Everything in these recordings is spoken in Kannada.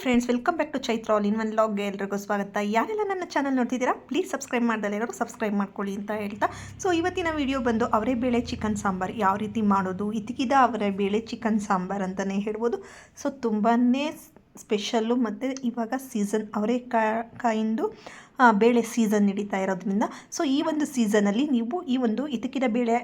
Friends welcome back to Chaitra all in one ಲಾಗ್ಗೆ ಎಲ್ರಿಗೂ ಸ್ವಾಗತ. ಯಾರೆಲ್ಲ ನನ್ನ ಚಾನಲ್ ನೋಡ್ತಿದ್ದೀರಾ ಪ್ಲೀಸ್ ಸಬ್ಸ್ಕ್ರೈಬ್ ಮಾಡ್ದಲ್ಲ ಎಲ್ಲರೂ ಸಬ್ಸ್ಕ್ರೈಬ್ ಮಾಡ್ಕೊಳ್ಳಿ ಅಂತ ಹೇಳ್ತಾ. ಸೊ ಇವತ್ತಿನ ವಿಡಿಯೋ ಬಂದು ಅವರೇ ಬೇಳೆ ಚಿಕನ್ ಸಾಂಬಾರು ಯಾವ ರೀತಿ ಮಾಡೋದು ಇತಿಕಿದ ಅವರೇ ಬೇಳೆ ಚಿಕನ್ ಸಾಂಬಾರು ಅಂತಲೇ ಹೇಳ್ಬೋದು. ಸೊ ತುಂಬಾ ಸ್ಪೆಷಲ್ಲು ಮತ್ತು ಇವಾಗ ಸೀಸನ್ ಅವರೇ ಕಾಯಿಂದು ಬೇಳೆ ಸೀಸನ್ ನಡೀತಾ ಇರೋದ್ರಿಂದ. ಸೊ ಈ ಒಂದು ಸೀಸನಲ್ಲಿ ನೀವು ಈ ಒಂದು ಇತಿಕಿದ ಬೇಳೆ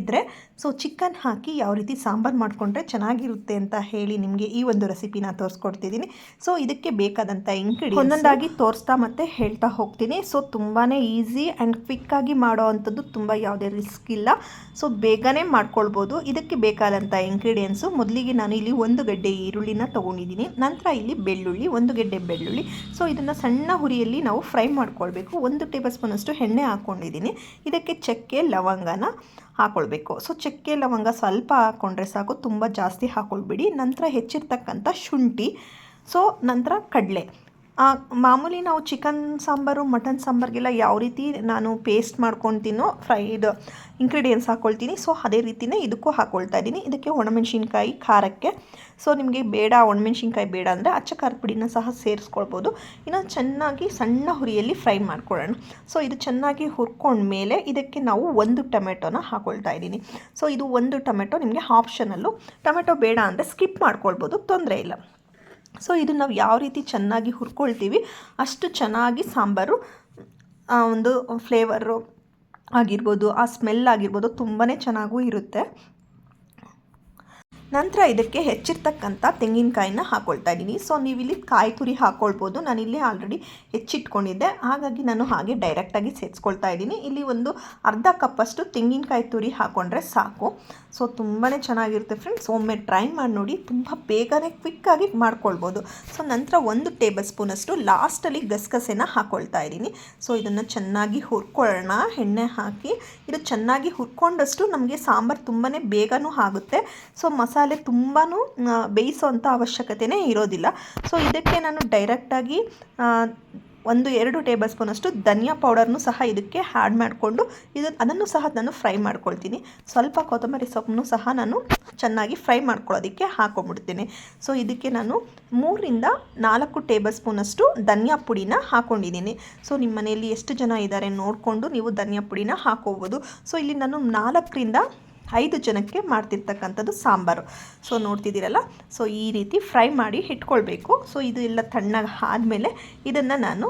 ಇದ್ದರೆ ಸೊ ಚಿಕನ್ ಹಾಕಿ ಯಾವ ರೀತಿ ಸಾಂಬಾರು ಮಾಡಿಕೊಂಡ್ರೆ ಚೆನ್ನಾಗಿರುತ್ತೆ ಅಂತ ಹೇಳಿ ನಿಮಗೆ ಈ ಒಂದು ರೆಸಿಪಿನ ತೋರಿಸ್ಕೊಡ್ತಿದ್ದೀನಿ. ಸೊ ಇದಕ್ಕೆ ಬೇಕಾದಂಥ ಇಂಗ್ರೀಡಿಯಂಟ್ಸ್ ಒಂದೊಂದಾಗಿ ತೋರಿಸ್ತಾ ಮತ್ತೆ ಹೇಳ್ತಾ ಹೋಗ್ತೀನಿ. ಸೊ ತುಂಬಾ ಈಸಿ ಆ್ಯಂಡ್ ಕ್ವಿಕ್ಕಾಗಿ ಮಾಡೋ ಅಂಥದ್ದು ತುಂಬ ಯಾವುದೇ ರಿಸ್ಕ್ ಇಲ್ಲ. ಸೊ ಬೇಗನೆ ಮಾಡ್ಕೊಳ್ಬೋದು. ಇದಕ್ಕೆ ಬೇಕಾದಂಥ ಇಂಗ್ರೀಡಿಯೆಂಟ್ಸು ಮೊದಲಿಗೆ ನಾನು ಇಲ್ಲಿ ಒಂದು ಗಡ್ಡೆ ಈರುಳ್ಳಿನ ತೊಗೊಂಡಿದ್ದೀನಿ. ನಂತರ ಇಲ್ಲಿ ಬೆಳ್ಳುಳ್ಳಿ ಒಂದು ಗಡ್ಡೆ ಬೆಳ್ಳುಳ್ಳಿ. ಸೊ ಇದನ್ನು ಸಣ್ಣ ಹುರಿಯಲ್ಲಿ ನಾವು ಫ್ರೈ ಮಾಡ್ಕೊಳ್ಬೇಕು. ಒಂದು ಟೇಬಲ್ ಸ್ಪೂನಷ್ಟು ಎಣ್ಣೆ ಹಾಕ್ಕೊಂಡಿದ್ದೀನಿ ಇದಕ್ಕೆ ಚಕ್ಕೆ ಲವಂಗನ ಹಾಕ್ಕೊಳ್ಬೇಕು ಸೊ ಚಕ್ಕೆ, ಲವಂಗ ಸ್ವಲ್ಪ ಹಾಕ್ಕೊಂಡ್ರೆ ಸಾಕು, ತುಂಬ ಜಾಸ್ತಿ ಹಾಕ್ಕೊಳ್ಬಿಡಿ ನಂತರ ಹೆಚ್ಚಿರ್ತಕ್ಕಂಥ ಶುಂಠಿ. ಸೊ ನಂತರ ಕಡಲೆ. ಮಾಮೂಲಿ ನಾವು ಚಿಕನ್ ಸಾಂಬಾರು, ಮಟನ್ ಸಾಂಬಾರ್ಗೆಲ್ಲ ಯಾವ ರೀತಿ ನಾನು ಪೇಸ್ಟ್ ಮಾಡ್ಕೊತೀನೋ ಫ್ರೈಡ್ ಇಂಗ್ರೀಡಿಯೆಂಟ್ಸ್ ಹಾಕ್ಕೊಳ್ತೀನಿ ಸೊ ಅದೇ ರೀತಿಯೇ ಇದಕ್ಕೂ ಹಾಕ್ಕೊಳ್ತಾ ಇದ್ದೀನಿ. ಇದಕ್ಕೆ ಒಣಮೆಣ್ಸಿನ್ಕಾಯಿ, ಖಾರಕ್ಕೆ. ಸೊ ನಿಮಗೆ ಬೇಡ ಒಣಮೆಣ್ಸಿನ್ಕಾಯಿ ಬೇಡ ಅಂದರೆ ಅಚ್ಚ ಖಾರದ ಪುಡಿನ ಸಹ ಸೇರಿಸ್ಕೊಳ್ಬೋದು. ಇನ್ನು ಚೆನ್ನಾಗಿ ಸಣ್ಣ ಹುರಿಯಲ್ಲಿ ಫ್ರೈ ಮಾಡ್ಕೊಳ್ಳೋಣ. ಸೊ ಇದು ಚೆನ್ನಾಗಿ ಹುರ್ಕೊಂಡ್ಮೇಲೆ ಇದಕ್ಕೆ ನಾವು ಒಂದು ಟೊಮೆಟೊನ ಹಾಕ್ಕೊಳ್ತಾ ಇದ್ದೀನಿ. ಸೊ ಇದು ಒಂದು ಟೊಮೆಟೊ ನಿಮಗೆ ಆಪ್ಷನಲ್ಲು ಟೊಮೆಟೊ ಬೇಡ ಅಂದರೆ ಸ್ಕಿಪ್ ಮಾಡ್ಕೊಳ್ಬೋದು. ತೊಂದರೆ ಇಲ್ಲ. ಸೊ ಇದು ನಾವು ಯಾವ ರೀತಿ ಚೆನ್ನಾಗಿ ಹುರ್ಕೊಳ್ತೀವಿ, ಅಷ್ಟು ಚೆನ್ನಾಗಿ ಸಾಂಬಾರು ಒಂದು ಫ್ಲೇವರು ಆಗಿರ್ಬೋದು, ಆ ಸ್ಮೆಲ್ ಆಗಿರ್ಬೋದು ತುಂಬಾ ಚೆನ್ನಾಗೂ ಇರುತ್ತೆ. ನಂತರ ಇದಕ್ಕೆ ಹೆಚ್ಚಿರ್ತಕ್ಕಂಥ ತೆಂಗಿನಕಾಯಿನ ಹಾಕ್ಕೊಳ್ತಾ ಇದ್ದೀನಿ. ಸೊ ನೀವು ಇಲ್ಲಿ ಕಾಯಿ ತುರಿ ಹಾಕ್ಕೊಳ್ಬೋದು ನಾನಿಲ್ಲಿ ಆಲ್ರೆಡಿ ಹೆಚ್ಚಿಟ್ಕೊಂಡಿದ್ದೆ. ಹಾಗಾಗಿ ನಾನು ಹಾಗೆ ಡೈರೆಕ್ಟಾಗಿ ಸೇರಿಸ್ಕೊಳ್ತಾ ಇದ್ದೀನಿ. ಇಲ್ಲಿ ಒಂದು ಅರ್ಧ ಕಪ್ಪಷ್ಟು ತೆಂಗಿನಕಾಯಿ ತುರಿ ಹಾಕ್ಕೊಂಡ್ರೆ ಸಾಕು. ಸೊ ತುಂಬಾ ಚೆನ್ನಾಗಿರುತ್ತೆ ಫ್ರೆಂಡ್ಸ್. ಒಮ್ಮೆ ಟ್ರೈ ಮಾಡಿ ನೋಡಿ, ತುಂಬ ಬೇಗನೆ ಕ್ವಿಕ್ಕಾಗಿ ಮಾಡ್ಕೊಳ್ಬೋದು. ಸೊ ನಂತರ ಒಂದು ಟೇಬಲ್ ಸ್ಪೂನಷ್ಟು ಲಾಸ್ಟಲ್ಲಿ ಗಸಗಸೆನ ಹಾಕ್ಕೊಳ್ತಾ ಇದ್ದೀನಿ. ಸೊ ಇದನ್ನು ಚೆನ್ನಾಗಿ ಹುರ್ಕೊಳ್ಳೋಣ. ಎಣ್ಣೆ ಹಾಕಿ ಇದು ಚೆನ್ನಾಗಿ ಹುರ್ಕೊಂಡಷ್ಟು ನಮಗೆ ಸಾಂಬಾರು ತುಂಬಾ ಬೇಗನೂ ಆಗುತ್ತೆ. ಸೊ ಮಸಾಲೆ ತುಂಬಾ ಬೇಯಿಸೋ ಅಂಥ ಅವಶ್ಯಕತೆಯೇ ಇರೋದಿಲ್ಲ. ಸೊ ಇದಕ್ಕೆ ನಾನು ಡೈರೆಕ್ಟಾಗಿ ಒಂದು ಎರಡು ಟೇಬಲ್ ಸ್ಪೂನಷ್ಟು ಧನಿಯಾ ಪೌಡರ್ನು ಸಹ ಇದಕ್ಕೆ ಆ್ಯಡ್ ಮಾಡಿಕೊಂಡು ಇದು ಅದನ್ನು ಸಹ ನಾನು ಫ್ರೈ ಮಾಡ್ಕೊಳ್ತೀನಿ. ಸ್ವಲ್ಪ ಕೊತ್ತಂಬರಿ ಸೊಪ್ಪನ್ನು ಸಹ ನಾನು ಚೆನ್ನಾಗಿ ಫ್ರೈ ಮಾಡ್ಕೊಳ್ಳೋದಕ್ಕೆ ಹಾಕೊಂಡ್ಬಿಡ್ತೀನಿ. ಸೊ ಇದಕ್ಕೆ ನಾನು ಮೂರಿಂದ ನಾಲ್ಕು ಟೇಬಲ್ ಸ್ಪೂನಷ್ಟು ಧನಿಯಾ ಪುಡಿನ ಹಾಕ್ಕೊಂಡಿದ್ದೀನಿ ಸೊ ನಿಮ್ಮ ಮನೆಯಲ್ಲಿ ಎಷ್ಟು ಜನ ಇದ್ದಾರೆ ನೋಡಿಕೊಂಡು ನೀವು ಧನಿಯಾ ಪುಡಿನ ಹಾಕೋಬೋದು. ಸೊ ಇಲ್ಲಿ ನಾನು ನಾಲ್ಕರಿಂದ ಐದು ಜನಕ್ಕೆ ಮಾಡ್ತಿರ್ತಕ್ಕಂಥದ್ದು ಸಾಂಬಾರು. ಸೊ ನೋಡ್ತಿದ್ದೀರಲ್ಲ? ಸೊ ಈ ರೀತಿ ಫ್ರೈ ಮಾಡಿ ಇಟ್ಕೊಳ್ಬೇಕು. ಸೊ ಇದು ಎಲ್ಲ ತಣ್ಣಗೆ ಆದಮೇಲೆ ಇದನ್ನು ನಾನು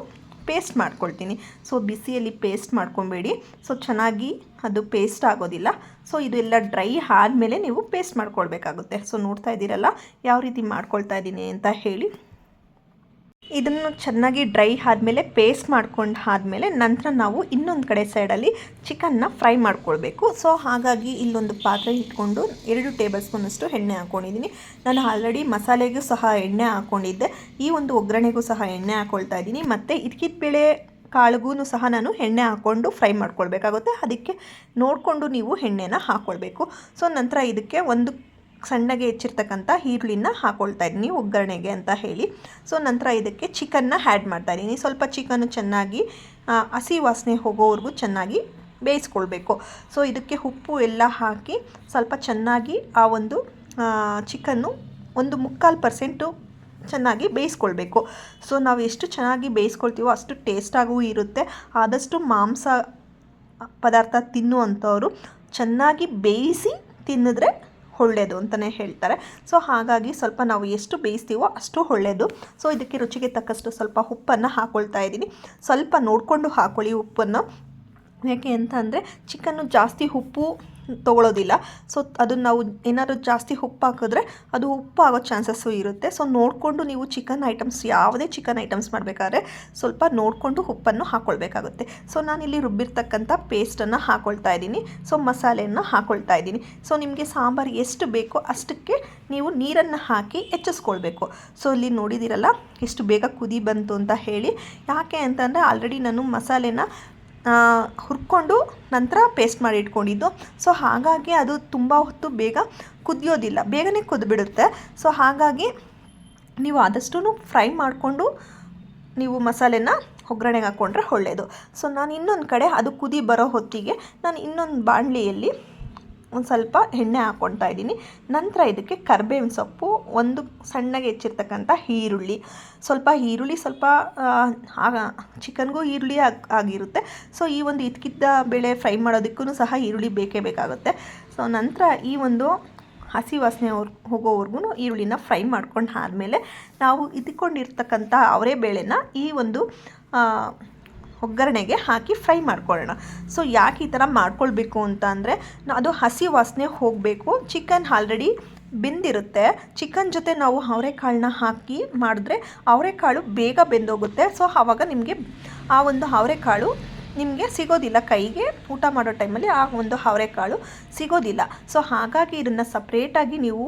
ಪೇಸ್ಟ್ ಮಾಡ್ಕೊಳ್ತೀನಿ. ಸೊ ಬಿಸಿಯಲ್ಲಿ ಪೇಸ್ಟ್ ಮಾಡ್ಕೊಬೇಡಿ. ಸೊ ಚೆನ್ನಾಗಿ ಅದು ಪೇಸ್ಟ್ ಆಗೋದಿಲ್ಲ. ಸೊ ಇದು ಎಲ್ಲ ಡ್ರೈ ಆದಮೇಲೆ ನೀವು ಪೇಸ್ಟ್ ಮಾಡ್ಕೊಳ್ಬೇಕಾಗುತ್ತೆ. ಸೊ ನೋಡ್ತಾ ಇದ್ದೀರಲ್ಲ? ಯಾವ ರೀತಿ ಮಾಡ್ಕೊಳ್ತಾ ಇದ್ದೀನಿ ಅಂತ ಹೇಳಿ ಇದನ್ನು ಚೆನ್ನಾಗಿ ಡ್ರೈ ಆದಮೇಲೆ ಪೇಸ್ಟ್ ಮಾಡ್ಕೊಂಡು ಆದಮೇಲೆ ನಂತರ ನಾವು ಇನ್ನೊಂದು ಕಡೆ ಸೈಡಲ್ಲಿ ಚಿಕನ್ನ ಫ್ರೈ ಮಾಡ್ಕೊಳ್ಬೇಕು. ಸೊ ಹಾಗಾಗಿ ಇಲ್ಲೊಂದು ಪಾತ್ರೆ ಇಟ್ಕೊಂಡು ಎರಡು ಟೇಬಲ್ ಸ್ಪೂನಷ್ಟು ಎಣ್ಣೆ ಹಾಕ್ಕೊಂಡಿದ್ದೀನಿ ನಾನು ಆಲ್ರೆಡಿ ಮಸಾಲೆಗೂ ಸಹ ಎಣ್ಣೆ ಹಾಕ್ಕೊಂಡಿದ್ದೆ ಈ ಒಂದು ಒಗ್ಗರಣೆಗೂ ಸಹ ಎಣ್ಣೆ ಹಾಕ್ಕೊಳ್ತಾ ಇದ್ದೀನಿ ಮತ್ತು ಇದಕ್ಕಿದ ಬೇಳೆ ಕಾಳಿಗೂ ಸಹ ನಾನು ಎಣ್ಣೆ ಹಾಕ್ಕೊಂಡು ಫ್ರೈ ಮಾಡ್ಕೊಳ್ಬೇಕಾಗುತ್ತೆ. ಅದಕ್ಕೆ ನೋಡಿಕೊಂಡು ನೀವು ಎಣ್ಣೆನ ಹಾಕ್ಕೊಳ್ಬೇಕು ಸೊ ನಂತರ ಇದಕ್ಕೆ ಒಂದು ಸಣ್ಣಗೆ ಹೆಚ್ಚಿರ್ತಕ್ಕಂಥ ಈರುಳ್ಳಿನ ಹಾಕೊಳ್ತಾ ಇದ್ದೀನಿ ಒಗ್ಗರಣೆಗೆ ಅಂತ ಹೇಳಿ. ಸೊ ನಂತರ ಇದಕ್ಕೆ ಚಿಕನ್ನ ಆ್ಯಡ್ ಮಾಡ್ತಾ ಇದ್ದೀನಿ. ಸ್ವಲ್ಪ ಚಿಕನ್ನು ಚೆನ್ನಾಗಿ ಹಸಿ ವಾಸನೆ ಹೋಗೋವರೆಗೂ ಚೆನ್ನಾಗಿ ಬೇಯಿಸ್ಕೊಳ್ಬೇಕು. ಸೊ ಇದಕ್ಕೆ ಉಪ್ಪು ಎಲ್ಲ ಹಾಕಿ ಸ್ವಲ್ಪ ಚೆನ್ನಾಗಿ ಆ ಒಂದು ಚಿಕನ್ನು ಒಂದು ಮುಕ್ಕಾಲು ಪರ್ಸೆಂಟು ಚೆನ್ನಾಗಿ ಬೇಯಿಸ್ಕೊಳ್ಬೇಕು. ಸೊ ನಾವು ಎಷ್ಟು ಚೆನ್ನಾಗಿ ಬೇಯಿಸ್ಕೊಳ್ತೀವೋ ಅಷ್ಟು ಟೇಸ್ಟಾಗೂ ಇರುತ್ತೆ. ಆದಷ್ಟು ಮಾಂಸ ಪದಾರ್ಥ ತಿನ್ನುವಂಥವ್ರು ಚೆನ್ನಾಗಿ ಬೇಯಿಸಿ ತಿನ್ನಿದ್ರೆ ಒಳ್ಳೆಯದು ಅಂತಲೇ ಹೇಳ್ತಾರೆ. ಸೊ ಹಾಗಾಗಿ ಸ್ವಲ್ಪ ನಾವು ಎಷ್ಟು ಬೇಯಿಸ್ತೀವೋ ಅಷ್ಟು ಒಳ್ಳೆಯದು. ಸೊ ಇದಕ್ಕೆ ರುಚಿಗೆ ತಕ್ಕಷ್ಟು ಸ್ವಲ್ಪ ಉಪ್ಪನ್ನು ಹಾಕ್ಕೊಳ್ತಾ ಇದ್ದೀನಿ. ಸ್ವಲ್ಪ ನೋಡಿಕೊಂಡು ಹಾಕ್ಕೊಳ್ಳಿ ಉಪ್ಪನ್ನು. ಯಾಕೆ ಅಂತ ಅಂದರೆ ಚಿಕನ್ನು ಜಾಸ್ತಿ ಉಪ್ಪು ತೊಗೊಳೋದಿಲ್ಲ. ಸೊ ಅದನ್ನು ನಾವು ಏನಾದರೂ ಜಾಸ್ತಿ ಉಪ್ಪು ಹಾಕಿದ್ರೆ ಅದು ಉಪ್ಪು ಆಗೋ ಚಾನ್ಸಸ್ಸು ಇರುತ್ತೆ. ಸೊ ನೋಡಿಕೊಂಡು ನೀವು ಚಿಕನ್ ಐಟಮ್ಸ್ ಯಾವುದೇ ಚಿಕನ್ ಐಟಮ್ಸ್ ಮಾಡಬೇಕಾದ್ರೆ ಸ್ವಲ್ಪ ನೋಡಿಕೊಂಡು ಉಪ್ಪನ್ನು ಹಾಕ್ಕೊಳ್ಬೇಕಾಗುತ್ತೆ ಸೊ ನಾನಿಲ್ಲಿ ರುಬ್ಬಿರ್ತಕ್ಕಂಥ ಪೇಸ್ಟನ್ನು ಹಾಕ್ಕೊಳ್ತಾ ಇದ್ದೀನಿ. ಸೊ ಮಸಾಲೆಯನ್ನು ಹಾಕ್ಕೊಳ್ತಾ ಇದ್ದೀನಿ. ಸೊ ನಿಮಗೆ ಸಾಂಬಾರು ಎಷ್ಟು ಬೇಕೋ ಅಷ್ಟಕ್ಕೆ ನೀವು ನೀರನ್ನು ಹಾಕಿ ಹೆಚ್ಚಿಸ್ಕೊಳ್ಬೇಕು. ಸೊ ಇಲ್ಲಿ ನೋಡಿದಿರಲ್ಲ ಎಷ್ಟು ಬೇಗ ಕುದಿ ಬಂತು ಅಂತ ಹೇಳಿ. ಯಾಕೆ ಅಂತಂದರೆ ಆಲ್ರೆಡಿ ನಾನು ಮಸಾಲೆನ ಹುರ್ಕೊಂಡು ನಂತರ ಪೇಸ್ಟ್ ಮಾಡಿ ಇಟ್ಕೊಂಡಿದ್ದು. ಸೊ ಹಾಗಾಗಿ ಅದು ತುಂಬ ಹೊತ್ತು ಬೇಗ ಕುದಿಯೋದಿಲ್ಲ. ಬೇಗನೆ ಕುದ್ಬಿಡುತ್ತೆ. ಸೊ ಹಾಗಾಗಿ ನೀವು ಆದಷ್ಟು ಫ್ರೈ ಮಾಡಿಕೊಂಡು ನೀವು ಮಸಾಲೆನ ಒಗ್ಗರಣೆಗೆ ಹಾಕ್ಕೊಂಡ್ರೆ ಒಳ್ಳೆಯದು ಸೊ ನಾನು ಇನ್ನೊಂದು ಕಡೆ ಅದು ಕುದಿ ಬರೋ ಹೊತ್ತಿಗೆ ನಾನು ಇನ್ನೊಂದು ಬಾಣಲಿಯಲ್ಲಿ ಒಂದು ಸ್ವಲ್ಪ ಎಣ್ಣೆ ಹಾಕ್ಕೊಳ್ತಾ ಇದ್ದೀನಿ. ನಂತರ ಇದಕ್ಕೆ ಕರ್ಬೇವಿನ ಸೊಪ್ಪು, ಒಂದು ಸಣ್ಣಗೆ ಹೆಚ್ಚಿರ್ತಕ್ಕಂಥ ಈರುಳ್ಳಿ. ಸ್ವಲ್ಪ ಈರುಳ್ಳಿ, ಸ್ವಲ್ಪ ಚಿಕನ್ಗೂ ಈರುಳ್ಳಿ ಆಗಿ, ಆಗಿರುತ್ತೆ. ಸೊ ಈ ಒಂದು ಇದಕ್ಕಿದ್ದ ಬೇಳೆ ಫ್ರೈ ಮಾಡೋದಕ್ಕೂ ಸಹ ಈರುಳ್ಳಿ ಬೇಕೇ ಬೇಕಾಗುತ್ತೆ. ಸೊ ನಂತರ ಈ ಒಂದು ಹಸಿ ವಾಸನೆ ಹೋಗೋವರೆಗೂ ಈರುಳ್ಳಿನ ಫ್ರೈ ಮಾಡ್ಕೊಂಡು ಆದಮೇಲೆ ನಾವು ಇದ್ಕೊಂಡಿರ್ತಕ್ಕಂಥ ಅವರೇ ಬೇಳೆನ ಈ ಒಂದು ಒಗ್ಗರಣೆಗೆ ಹಾಕಿ ಫ್ರೈ ಮಾಡ್ಕೊಳ್ಳೋಣ. ಸೊ, ಯಾಕೆ ಈ ಥರ ಮಾಡ್ಕೊಳ್ಬೇಕು ಅಂತ ಅಂದರೆ ಅದು ಹಸಿ ವಾಸನೆ ಹೋಗಬೇಕು. Chicken already ಬೆಂದಿರುತ್ತೆ. ಚಿಕನ್ ಜೊತೆ ನಾವು ಅವರೆಕಾಳನ್ನ ಹಾಕಿ ಮಾಡಿದ್ರೆ ಅವರೆಕಾಳು ಬೇಗ ಬೆಂದೋಗುತ್ತೆ. ಸೊ, ಆವಾಗ ನಿಮಗೆ ಆ ಒಂದು ಅವರೆಕಾಳು ನಿಮಗೆ ಸಿಗೋದಿಲ್ಲ. ಕೈಗೆ ಊಟ ಮಾಡೋ ಟೈಮಲ್ಲಿ ಆ ಒಂದು ಅವರೆಕಾಳು ಸಿಗೋದಿಲ್ಲ. ಸೊ, ಹಾಗಾಗಿ ಇದನ್ನು ಸಪ್ರೇಟಾಗಿ ನೀವು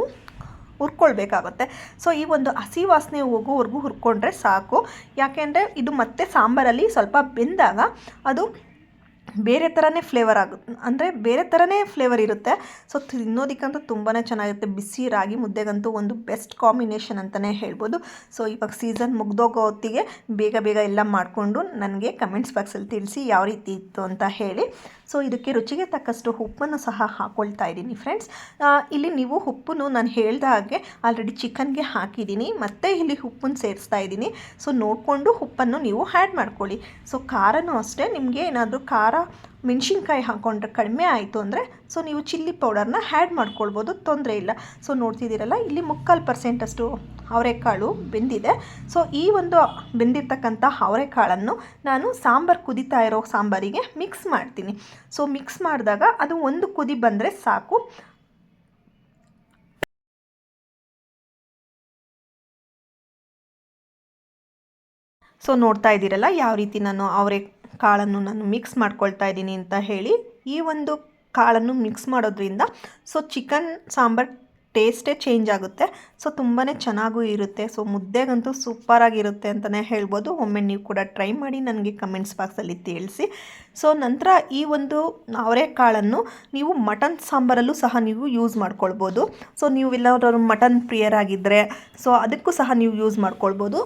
ಹುರ್ಕೊಳ್ಬೇಕಾಗುತ್ತೆ. ಸೊ ಈ ಒಂದು ಹಸಿ ವಾಸನೆ ಹೋಗೋವರೆಗೂ ಹುರ್ಕೊಂಡ್ರೆ ಸಾಕು. ಯಾಕೆಂದರೆ ಇದು ಮತ್ತೆ ಸಾಂಬಾರಲ್ಲಿ ಸ್ವಲ್ಪ ಬೆಂದಾಗ ಅದು ಬೇರೆ ಥರನೇ ಫ್ಲೇವರ್ ಆಗುತ್ತೆ ಅಂದರೆ ಬೇರೆ ಥರನೇ ಫ್ಲೇವರ್ ಇರುತ್ತೆ. ಸೊ ತಿನ್ನೋದಕ್ಕಂತೂ ತುಂಬಾ ಚೆನ್ನಾಗಿರುತ್ತೆ. ಬಿಸಿ ರಾಗಿ ಮುದ್ದೆಗಂತೂ ಒಂದು ಬೆಸ್ಟ್ ಕಾಂಬಿನೇಷನ್ ಅಂತಲೇ ಹೇಳ್ಬೋದು. ಸೊ ಇವಾಗ ಸೀಸನ್ ಮುಗ್ದೋಗೋ ಹೊತ್ತಿಗೆ ಬೇಗ ಬೇಗ ಎಲ್ಲ ಮಾಡಿಕೊಂಡು ನನಗೆ ಕಮೆಂಟ್ಸ್ ಬಾಕ್ಸಲ್ಲಿ ತಿಳಿಸಿ ಯಾವ ರೀತಿ ಇತ್ತು ಅಂತ ಹೇಳಿ. ಸೊ ಇದಕ್ಕೆ ರುಚಿಗೆ ತಕ್ಕಷ್ಟು ಉಪ್ಪನ್ನು ಸಹ ಹಾಕ್ಕೊಳ್ತಾ ಇದ್ದೀನಿ ಫ್ರೆಂಡ್ಸ್ ಇಲ್ಲಿ ನೀವು ಉಪ್ಪನ್ನು ನಾನು ಹೇಳ್ದ ಹಾಗೆ ಆಲ್ರೆಡಿ ಚಿಕನ್ಗೆ ಹಾಕಿದ್ದೀನಿ. ಮತ್ತು ಇಲ್ಲಿ ಉಪ್ಪನ್ನು ಸೇರಿಸ್ತಾ ಇದ್ದೀನಿ. ಸೊ ನೋಡಿಕೊಂಡು ಉಪ್ಪನ್ನು ನೀವು ಆ್ಯಡ್ ಮಾಡ್ಕೊಳ್ಳಿ. ಸೊ ಖಾರನೂ ಅಷ್ಟೇ. ನಿಮಗೆ ಏನಾದರೂ ಖಾರ ಮೆಣಸಿನ್ಕಾಯಿ ಹಾಕ್ಕೊಂಡ್ರೆ ಕಡಿಮೆ ಆಯಿತು ಅಂದರೆ ಸೊ ನೀವು ಚಿಲ್ಲಿ ಪೌಡರ್ನ ಆ್ಯಡ್ ಮಾಡ್ಕೊಳ್ಬೋದು, ತೊಂದರೆ ಇಲ್ಲ. ಸೊ ನೋಡ್ತಿದ್ದೀರಲ್ಲ, ಇಲ್ಲಿ ಮುಕ್ಕಾಲು ಪರ್ಸೆಂಟಷ್ಟು ಅವರೆಕಾಳು ಬೆಂದಿದೆ. ಸೊ ಈ ಒಂದು ಬೆಂದಿರ್ತಕ್ಕಂಥ ಅವರೆಕಾಳನ್ನು ನಾನು ಸಾಂಬಾರು ಕುದಿತಾ ಇರೋ ಸಾಂಬಾರಿಗೆ ಮಿಕ್ಸ್ ಮಾಡ್ತೀನಿ. ಸೊ ಮಿಕ್ಸ್ ಮಾಡಿದಾಗ ಅದು ಒಂದು ಕುದಿ ಬಂದರೆ ಸಾಕು. ಸೊ ನೋಡ್ತಾ ಇದ್ದೀರಲ್ಲ, ಯಾವ ರೀತಿ ನಾನು ಅವರೆ ಕಾಳನ್ನು ನಾನು ಮಿಕ್ಸ್ ಮಾಡ್ಕೊಳ್ತಾ ಇದ್ದೀನಿ ಅಂತ ಹೇಳಿ ಈ ಒಂದು ಕಾಳನ್ನು ಮಿಕ್ಸ್ ಮಾಡೋದ್ರಿಂದ ಸೊ ಚಿಕನ್ ಸಾಂಬಾರು ಟೇಸ್ಟೇ ಚೇಂಜ್ ಆಗುತ್ತೆ. ಸೊ ತುಂಬಾ ಚೆನ್ನಾಗೂ ಇರುತ್ತೆ. ಸೊ ಮುದ್ದೆಗಂತೂ ಸೂಪರಾಗಿರುತ್ತೆ ಅಂತಲೇ ಹೇಳ್ಬೋದು. ಒಮ್ಮೆ ನೀವು ಕೂಡ ಟ್ರೈ ಮಾಡಿ ನನಗೆ ಕಮೆಂಟ್ಸ್ ಬಾಕ್ಸಲ್ಲಿ ತಿಳಿಸಿ. ಸೊ ನಂತರ ಈ ಒಂದು ಅವರೆಕಾಳನ್ನು ನೀವು ಮಟನ್ ಸಾಂಬಾರಲ್ಲೂ ಸಹ ನೀವು ಯೂಸ್ ಮಾಡ್ಕೊಳ್ಬೋದು. ಸೊ ನೀವು ಎಲ್ಲರೂ ಮಟನ್ ಪ್ರಿಯರಾಗಿದ್ದರೆ ಸೊ ಅದಕ್ಕೂ ಸಹ ನೀವು ಯೂಸ್ ಮಾಡ್ಕೊಳ್ಬೋದು.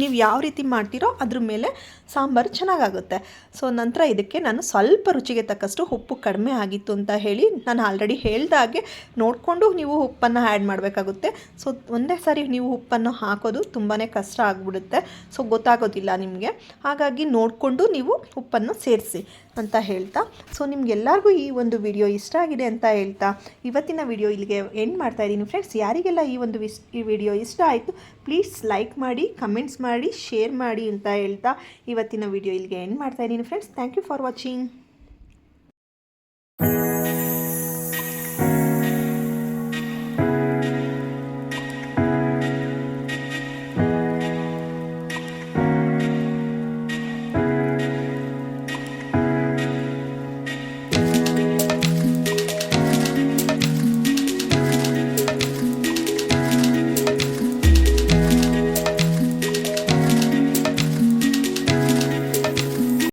ನೀವು ಯಾವ ರೀತಿ ಮಾಡ್ತೀರೋ ಅದ್ರ ಮೇಲೆ ಸಾಂಬಾರು ಚೆನ್ನಾಗಾಗುತ್ತೆ. ಸೊ ನಂತರ ಇದಕ್ಕೆ ನಾನು ಸ್ವಲ್ಪ ರುಚಿಗೆ ತಕ್ಕಷ್ಟು ಉಪ್ಪು ಕಡಿಮೆ ಆಗಿತ್ತು ಅಂತ ಹೇಳಿ ನಾನು ಆಲ್ರೆಡಿ ಹೇಳ್ದಾಗೆ ನೋಡಿಕೊಂಡು ನೀವು ಉಪ್ಪನ್ನು ಆ್ಯಡ್ ಮಾಡಬೇಕಾಗುತ್ತೆ. ಸೊ ಒಂದೇ ಸಾರಿ ನೀವು ಉಪ್ಪನ್ನು ಹಾಕೋದು ತುಂಬಾ ಕಷ್ಟ ಆಗಿಬಿಡುತ್ತೆ. ಸೊ ಗೊತ್ತಾಗೋದಿಲ್ಲ ನಿಮಗೆ. ಹಾಗಾಗಿ ನೋಡಿಕೊಂಡು ನೀವು ಉಪ್ಪನ್ನು ಸೇರಿಸಿ ಅಂತ ಹೇಳ್ತಾ. ಸೊ ನಿಮ್ಗೆಲ್ಲರಿಗೂ ಈ ಒಂದು ವಿಡಿಯೋ ಇಷ್ಟ ಆಗಿದೆ ಅಂತ ಹೇಳ್ತಾ. ಇವತ್ತಿನ ವಿಡಿಯೋ ಇಲ್ಲಿಗೆ ಎಂಡ್ ಮಾಡ್ತಾ ಇದ್ದೀನಿ ಫ್ರೆಂಡ್ಸ್ ಯಾರಿಗೆಲ್ಲ ಈ ಒಂದು ಈ ವಿಡಿಯೋ ಇಷ್ಟ ಆಯಿತು ಪ್ಲೀಸ್ ಲೈಕ್ ಮಾಡಿ ಕಮೆಂಟ್ಸ್ ಮಾಡಿ ಶೇರ್ ಮಾಡಿ ಅಂತ ಹೇಳ್ತಾ ಇವತ್ತಿನ ವಿಡಿಯೋ ಇಲ್ಲಿಗೆ ಎಂಡ್ ಮಾಡ್ತಾ ಇದ್ದೀನಿ friends thank you for watching